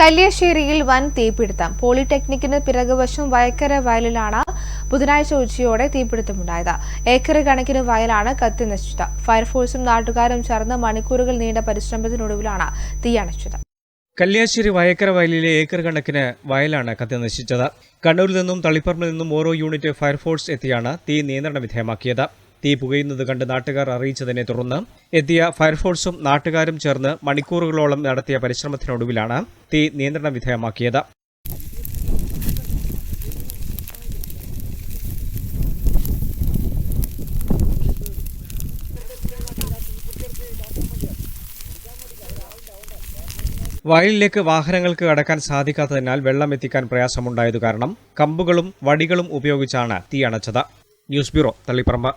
കല്യാശ്ശേരിയിൽ വൻ തീപിടുത്തം. പോളിടെക്നിക്കിന് പിറകുവശം വയക്കര വയലിലാണ് ബുധനാഴ്ച ഉച്ചയോടെ തീപിടുത്തമുണ്ടായത്. ഏക്കർ കണക്കിന് വയലാണ് കത്തി നശിച്ചത്. ഫയർഫോഴ്സും നാട്ടുകാരും ചേർന്ന് മണിക്കൂറുകൾ നീണ്ട പരിശ്രമത്തിനൊടുവിലാണ് തീയണച്ചത് കല്യാശ്ശേരി വയക്കര വയലിലെ ഏക്കർ കണക്കിന് വയലാണ് കത്തി നശിച്ചത്. കണ്ണൂരിൽ നിന്നും തളിപ്പറമ്പിൽ നിന്നും ഓരോ യൂണിറ്റ് ഫയർഫോഴ്സ് എത്തിയാണ് തീ നിയന്ത്രണ വിധേയമാക്കിയത്. തീ പുകയുന്നത് കണ്ട് നാട്ടുകാർ അറിയിച്ചതിനെ തുടർന്ന് എത്തിയ ഫയർഫോഴ്സും നാട്ടുകാരും ചേർന്ന് മണിക്കൂറുകളോളം നടത്തിയ പരിശ്രമത്തിനൊടുവിലാണ് തീ നിയന്ത്രണ വിധേയമാക്കിയത്. വയലിലേക്ക് വാഹനങ്ങൾക്ക് കടക്കാൻ സാധിക്കാത്തതിനാൽ വെള്ളം എത്തിക്കാൻ പ്രയാസമുണ്ടായതു കാരണം കമ്പുകളും വടികളും ഉപയോഗിച്ചാണ് തീ അണച്ചത്. News bureau Taliparamba.